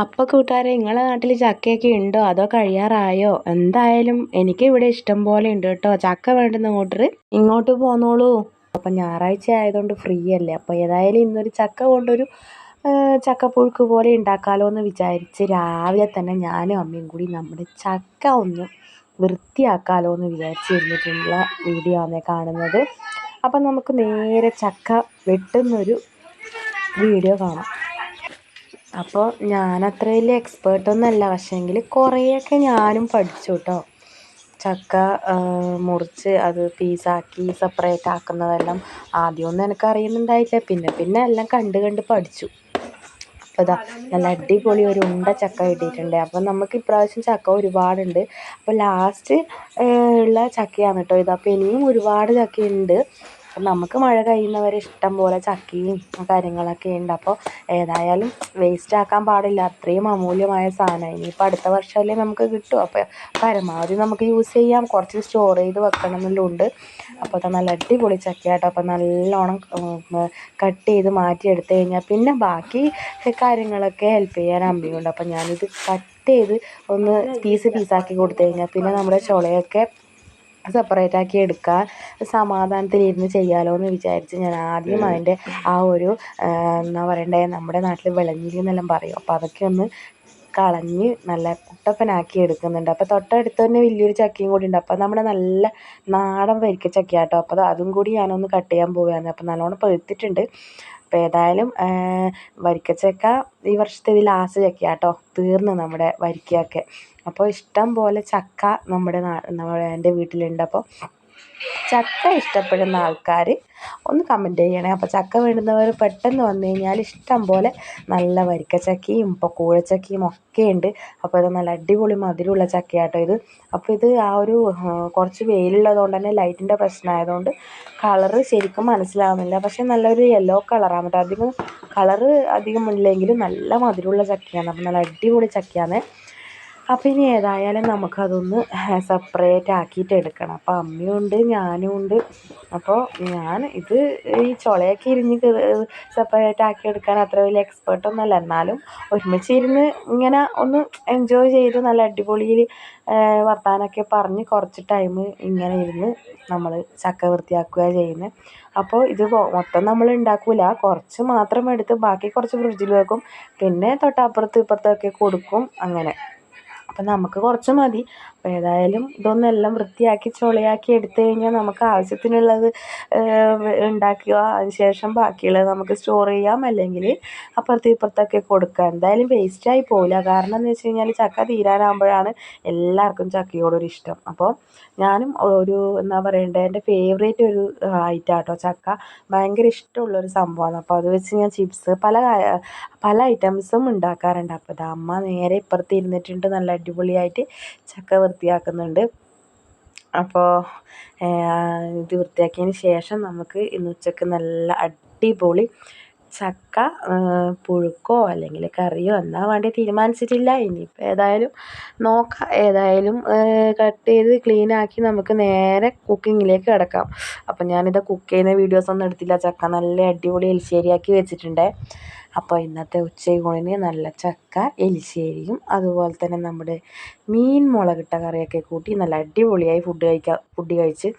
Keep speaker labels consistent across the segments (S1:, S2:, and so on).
S1: അപ്പോൾ കൂട്ടുകാരെ നിങ്ങളെ നാട്ടിൽ ചക്കയൊക്കെ ഉണ്ടോ? അതോ കഴിയാറായോ? എന്തായാലും എനിക്ക് ഇവിടെ ഇഷ്ടം പോലെ ഉണ്ട് കേട്ടോ. ചക്ക വേണ്ടുന്ന ഇങ്ങോട്ട് ഇങ്ങോട്ട് പോന്നോളൂ. അപ്പം ഞായറാഴ്ച ആയതുകൊണ്ട് ഫ്രീ അല്ലേ? അപ്പോൾ ഏതായാലും ഇന്നൊരു ചക്ക കൊണ്ടൊരു ചക്കപ്പുഴുക്ക് പോലെ ഉണ്ടാക്കാമല്ലോ എന്ന് വിചാരിച്ച് രാവിലെ തന്നെ ഞാനും അമ്മയും കൂടി നമ്മുടെ ചക്ക ഒന്ന് വൃത്തിയാക്കാമല്ലോ എന്ന് വിചാരിച്ചിരുന്നിട്ടുള്ള വീഡിയോ ആണ് കാണുന്നത്. അപ്പം നമുക്ക് നേരെ ചക്ക വെട്ടുന്നൊരു വീഡിയോ കാണാം. അപ്പോൾ ഞാൻ അത്ര വലിയ എക്സ്പേർട്ടൊന്നുമല്ല പക്ഷേങ്കിൽ കുറേയൊക്കെ ഞാനും പഠിച്ചു കേട്ടോ ചക്ക മുറിച്ച് അത് പീസാക്കി സെപ്പറേറ്റ് ആക്കുന്നതെല്ലാം ആദ്യമൊന്നും എനിക്ക് അറിയുന്നുണ്ടായില്ല പിന്നെ പിന്നെ എല്ലാം കണ്ട് കണ്ട് പഠിച്ചു. അപ്പോൾ ഇതാ നല്ല അടിപൊളി ഒരു ഉണ്ട ചക്ക കിട്ടിയിട്ടുണ്ട്. അപ്പം നമുക്ക് ഇപ്രാവശ്യം ചക്ക ഒരുപാടുണ്ട്. അപ്പോൾ ലാസ്റ്റ് ഉള്ള ചക്കയാണ് കേട്ടോ ഇത്. അപ്പോൾ ഇനിയും ഒരുപാട് ചക്കയുണ്ട്. അപ്പം നമുക്ക് മഴ കഴിയുന്നവരെ ഇഷ്ടം പോലെ ചക്കയും കാര്യങ്ങളൊക്കെ ഉണ്ട്. അപ്പോൾ ഏതായാലും വേസ്റ്റ് ആക്കാൻ പാടില്ല. അത്രയും അമൂല്യമായ സാധനം. ഇനിയിപ്പോൾ അടുത്ത വർഷമല്ലേ നമുക്ക് കിട്ടും. അപ്പോൾ പരമാവധി നമുക്ക് യൂസ് ചെയ്യാം. കുറച്ച് സ്റ്റോർ ചെയ്ത് വെക്കണം എന്നെല്ലാം ഉണ്ട് അപ്പോൾ അത് നല്ല അടിപൊളി ചക്കയാട്ടോ. അപ്പോൾ നല്ലോണം കട്ട് ചെയ്ത് മാറ്റി എടുത്തു കഴിഞ്ഞാൽ പിന്നെ ബാക്കി കാര്യങ്ങളൊക്കെ ഹെൽപ്പ് ചെയ്യാൻ അമ്പിയുണ്ട്. അപ്പോൾ ഞാനിത് കട്ട് ചെയ്ത് ഒന്ന് പീസ് പീസാക്കി കൊടുത്തു കഴിഞ്ഞാൽ പിന്നെ നമ്മുടെ ചുളയൊക്കെ സെപ്പറേറ്റ് ആക്കി എടുക്കാൻ സമാധാനത്തിലിരുന്ന് ചെയ്യാമല്ലോ എന്ന് വിചാരിച്ച് ഞാൻ ആദ്യം അതിന്റെ ആ ഒരു എന്താ പറയണ്ടേ നമ്മുടെ നാട്ടിൽ വിളഞ്ഞിരി എന്നെല്ലാം പറയും. അപ്പോൾ അതൊക്കെ ഒന്ന് കളഞ്ഞ് നല്ല കുട്ടപ്പനാക്കി എടുക്കുന്നുണ്ട്. അപ്പോൾ തൊട്ടടുത്ത് തന്നെ വലിയൊരു ചക്കയും കൂടി ഉണ്ട്. അപ്പോൾ നമ്മുടെ നല്ല നാടൻ വരിക്ക ചക്കയാട്ടോ. അപ്പോൾ അതും കൂടി ഞാനൊന്ന് കട്ട് ചെയ്യാൻ പോവുകയാണ്. അപ്പോൾ നല്ലോണം പഴുത്തിട്ടുണ്ട്. അപ്പോൾ ഏതായാലും വരിക്കച്ചക്ക ഈ വർഷത്തെ ഇത് ലാസ്റ്റ് ചക്കയാണ് കേട്ടോ തീർന്നു നമ്മുടെ വരിക്കയൊക്കെ. അപ്പോൾ ഇഷ്ടം പോലെ ചക്ക നമ്മുടെ നമ്മുടെ എന്റെ വീട്ടിലുണ്ട്. അപ്പോൾ ചക്ക ഇഷ്ടപ്പെടുന്ന ആൾക്കാർ ഒന്ന് കമന്റ് ചെയ്യണേ. അപ്പോൾ ചക്ക വേണ്ടുന്നവർ പെട്ടെന്ന് വന്നു കഴിഞ്ഞാൽ ഇഷ്ടം പോലെ നല്ല വരിക്കച്ചക്കയും ഇപ്പോൾ കൂഴച്ചക്കയും ഒക്കെ ഉണ്ട്. അപ്പോൾ ഇത് നല്ല അടിപൊളി മധുരമുള്ള ചക്കയാട്ടോ ഇത്. അപ്പോൾ ഇത് ആ ഒരു കുറച്ച് വെയിലുള്ളതുകൊണ്ട് തന്നെ ലൈറ്റിന്റെ പ്രശ്നമായതുകൊണ്ട് കളറ് ശരിക്കും മനസ്സിലാവുന്നില്ല. പക്ഷേ നല്ലൊരു യെല്ലോ കളറാണ് കേട്ടോ. അധികം കളറ് അധികം ഇല്ലെങ്കിലും നല്ല മധുരമുള്ള ചക്കയാണ്. അപ്പോൾ നല്ല അടിപൊളി ചക്കയാണ്. അപ്പോൾ ഇനി ഏതായാലും നമുക്കതൊന്ന് സെപ്പറേറ്റ് ആക്കിയിട്ട് എടുക്കണം അപ്പോൾ അമ്മയുണ്ട് ഞാനും ഉണ്ട്. അപ്പോൾ ഞാൻ ഇത് ഈ ചുളയൊക്കെ ഇരിഞ്ഞ് സെപ്പറേറ്റ് ആക്കി എടുക്കാൻ അത്ര വലിയ എക്സ്പേർട്ടൊന്നുമല്ല എന്നാലും ഒരുമിച്ച് ഇരുന്ന് ഇങ്ങനെ ഒന്ന് എൻജോയ് ചെയ്ത് നല്ല അടിപൊളിയിൽ വർത്താനൊക്കെ പറഞ്ഞ് കുറച്ച് ടൈം ഇങ്ങനെ ഇരുന്ന് നമ്മൾ ചക്ക വൃത്തിയാക്കുക ചെയ്യുന്നത്. അപ്പോൾ ഇത് മൊത്തം നമ്മൾ ഉണ്ടാക്കില്ല കുറച്ച് മാത്രം എടുത്ത് ബാക്കി കുറച്ച് ഫ്രിഡ്ജിൽ വെക്കും. പിന്നെ തൊട്ടപ്പുറത്ത് ഇപ്പുറത്തൊക്കെ കൊടുക്കും. അങ്ങനെ. അപ്പം നമുക്ക് കുറച്ച് മതി. ഏതായാലും ഇതൊന്നും എല്ലാം വൃത്തിയാക്കി ചൊളിയാക്കി എടുത്തു കഴിഞ്ഞാൽ നമുക്ക് ആവശ്യത്തിനുള്ളത് ഉണ്ടാക്കുക. അതിന് ശേഷം ബാക്കിയുള്ളത് നമുക്ക് സ്റ്റോർ ചെയ്യാം. അല്ലെങ്കിൽ അപ്പുറത്തും ഇപ്പുറത്തൊക്കെ കൊടുക്കാം. എന്തായാലും വേസ്റ്റായി പോവില്ല. കാരണം എന്ന് വെച്ച് കഴിഞ്ഞാൽ ചക്ക തീരാനാകുമ്പോഴാണ് എല്ലാവർക്കും ചക്കയോടൊരു ഇഷ്ടം. അപ്പോൾ ഞാനും ഒരു എന്താ പറയണ്ടേ എന്റെ ഫേവറേറ്റ് ഒരു ഐറ്റാട്ടോ ചക്ക. ഭയങ്കര ഇഷ്ടമുള്ളൊരു സംഭവമാണ്. അപ്പോൾ അത് വെച്ച് ഞാൻ ചിപ്സ് പല പല ഐറ്റംസും ഉണ്ടാക്കാറുണ്ട്. അപ്പോൾ അമ്മ നേരെ ഇപ്പുറത്ത് ഇരുന്നിട്ടുണ്ട്. നല്ല അടിപൊളിയായിട്ട് ചക്ക വൃത്തിയാക്കുന്നുണ്ട്. അപ്പോൾ ഇത് വൃത്തിയാക്കിയതിന് ശേഷം നമുക്ക് ഇന്ന് ഉച്ചയ്ക്ക് നല്ല അടിപൊളി ചക്ക പുഴുക്കോ അല്ലെങ്കിൽ കറിയോ എന്നാ വേണ്ടി തീരുമാനിച്ചിട്ടില്ല. ഇനിയിപ്പോൾ ഏതായാലും നോക്കാം. ഏതായാലും കട്ട് ചെയ്ത് ക്ലീൻ ആക്കി നമുക്ക് നേരെ കുക്കിങ്ങിലേക്ക് കിടക്കാം. അപ്പം ഞാനിത് കുക്ക് ചെയ്യുന്ന വീഡിയോസ് ഒന്നും എടുത്തില്ല. ചക്ക നല്ല അടിപൊളി എലിശ്ശേരിയാക്കി വെച്ചിട്ടുണ്ട്. അപ്പോൾ ഇന്നത്തെ ഉച്ചയൂണിന് നല്ല ചക്ക എലിശ്ശേരിയും അതുപോലെ തന്നെ നമ്മുടെ മീൻ മുളകിട്ട കറിയൊക്കെ കൂട്ടി നല്ല അടിപൊളിയായി ഫുഡ് കഴിക്കാം ഫുഡ് കഴിച്ച്.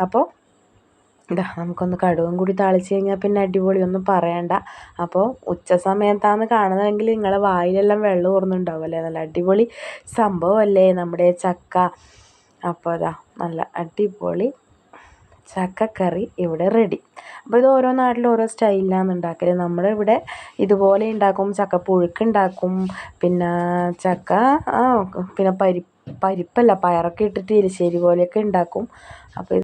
S1: അപ്പോൾ ഇതാ നമുക്കൊന്ന് കടുവും കൂടി താളിച്ച് കഴിഞ്ഞാൽ പിന്നെ അടിപൊളി ഒന്നും പറയണ്ട. അപ്പോൾ ഉച്ച സമയത്താണ് കാണുന്നതെങ്കിൽ നിങ്ങളെ വായിലെല്ലാം വെള്ളം ഓർന്നുണ്ടാവുമല്ലേ നല്ല അടിപൊളി സംഭവമല്ലേ നമ്മുടെ ചക്ക. അപ്പോൾ അതാ നല്ല അടിപൊളി ചക്കക്കറി ഇവിടെ റെഡി അപ്പോൾ ഇത് ഓരോ നാട്ടിലും ഓരോ സ്റ്റൈലിലാണ് ഉണ്ടാക്കൽ നമ്മുടെ ഇവിടെ ഇതുപോലെ ഉണ്ടാക്കും. ചക്ക പുഴുക്ക് ഉണ്ടാക്കും. പിന്നെ ചക്ക പിന്നെ പരിപ്പ് പരിപ്പല്ല പയറൊക്കെ ഇട്ടിട്ട് എരിശ്ശേരി പോലെയൊക്കെ ഉണ്ടാക്കും. അപ്പോൾ